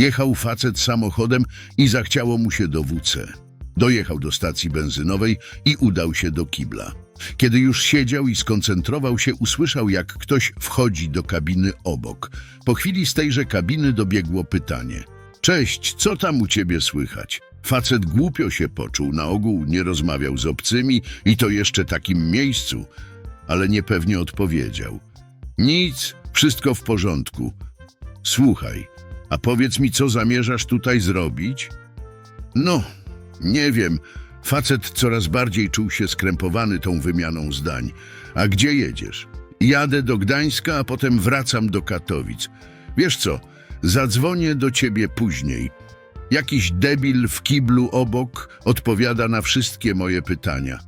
Jechał facet samochodem i zachciało mu się do WC. Dojechał do stacji benzynowej i udał się do kibla. Kiedy już siedział i skoncentrował się, usłyszał, jak ktoś wchodzi do kabiny obok. Po chwili z tejże kabiny dobiegło pytanie. Cześć, co tam u ciebie słychać? Facet głupio się poczuł, na ogół nie rozmawiał z obcymi i to jeszcze takim miejscu, ale niepewnie odpowiedział. Nic, wszystko w porządku. Słuchaj, a powiedz mi, co zamierzasz tutaj zrobić? No, nie wiem. Facet coraz bardziej czuł się skrępowany tą wymianą zdań. A gdzie jedziesz? Jadę do Gdańska, a potem wracam do Katowic. Wiesz co, zadzwonię do ciebie później. Jakiś debil w kiblu obok odpowiada na wszystkie moje pytania.